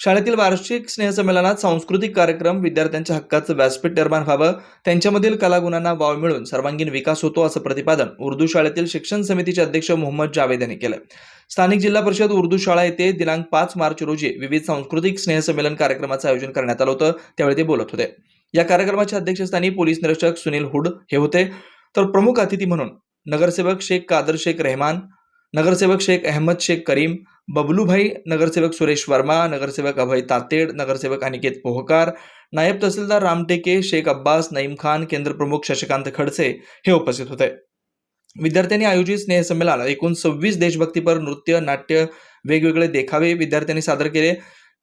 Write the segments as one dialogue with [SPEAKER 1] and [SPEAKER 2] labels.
[SPEAKER 1] शाळेतील वार्षिक स्नेहसंमेलनात सांस्कृतिक कार्यक्रम विद्यार्थ्यांच्या हक्काचं व्यासपीठ निर्माण व्हावं त्यांच्यामधील कलागुणांना वाव मिळून सर्वांगीण विकास होतो असं प्रतिपादन उर्दू शाळेतील शिक्षण समितीचे अध्यक्ष मोहम्मद जावेद यांनी केलं. स्थानिक जिल्हा परिषद उर्दू शाळा येथे दिनांक पाच मार्च रोजी विविध सांस्कृतिक स्नेहसंमेलन कार्यक्रमाचं आयोजन करण्यात आलं होतं त्यावेळी ते बोलत होते. या कार्यक्रमाच्या अध्यक्षस्थानी पोलीस निरीक्षक सुनील हुड हे होते. तर प्रमुख अतिथी म्हणून नगरसेवक शेख कादर शेख रेहमान नगरसेवक शेख अहमद शेख करीम बबलूभाई नगरसेवक सुरेश वर्मा नगरसेवक अभय तातेड नगरसेवक अनिकेत पोहकार नायब तहसीलदार रामटेके शेख अब्बास नईम खान केंद्रप्रमुख शशिकांत खडसे हे उपस्थित होते. विद्यार्थ्यांनी आयोजित स्नेहसंमेलनात एकूण सव्वीस देशभक्तीपर नृत्य नाट्य वेगवेगळे देखावे विद्यार्थ्यांनी सादर केले.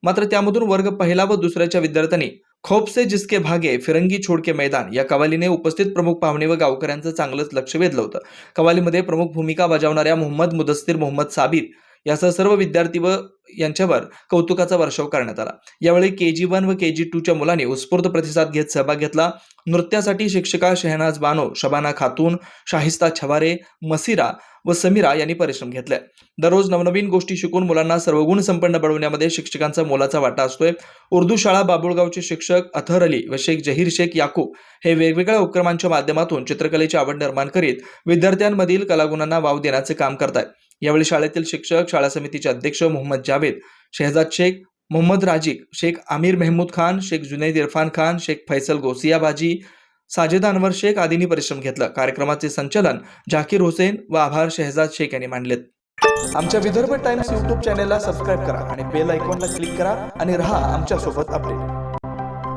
[SPEAKER 1] मात्र त्यामधून वर्ग पहिला व दुसऱ्याच्या विद्यार्थ्यांनी खोपसे जिसके भागे फिरंगी छोडके मैदान या कवालीने उपस्थित प्रमुख पाहुणे व गावकऱ्यांचं चांगलंच लक्ष वेधलं होतं. कवालीमध्ये प्रमुख भूमिका बजावणाऱ्या मोहम्मद मुदस्तीर मोहम्मद साबिर यासह सर्व विद्यार्थी व यांच्यावर कौतुकाचा वर्षाव करण्यात आला. यावेळी के जी वन व के जी टूच्या मुलांनी उत्स्फूर्त प्रतिसाद घेत सहभाग घेतला. नृत्यासाठी शिक्षिका शहनाज बानो शबाना खातून शाहिस्ता छवारे मसिरा व समीरा यांनी परिश्रम घेतले. दररोज नवनवीन गोष्टी शिकून मुलांना सर्वगुण संपन्न बनवण्यामध्ये शिक्षकांचा मोलाचा वाटा असतोय. उर्दू शाळा बाबुळगावचे शिक्षक अथर अली व शेख जहीर शेख याकूब हे वेगवेगळ्या उपक्रमांच्या माध्यमातून चित्रकलेची आवड निर्माण करीत विद्यार्थ्यांमधील कलागुणांना वाव देण्याचे काम करतायत. यावेळी शाळेतील शिक्षक शाळा समितीचे अध्यक्ष मोहम्मद जावेद शहजाद शेख मोहम्मद राजिक शेख आमिर मेहमूद खान शेख जुनैद इरफान खान शेख फैसल गोसियाबाजी साजेद अनवर शेख आदींनी परिश्रम घेतला. कार्यक्रमाचे संचालन झाकीर हुसेन व आभार शहजाद शेख यांनी मांडलेत. आमच्या विदर्भ टाइम्स यूट्यूब चॅनेलला सबस्क्राईब करा आणि बेल आयकॉनला क्लिक करा आणि रहा आमच्यासोबत अपडेट.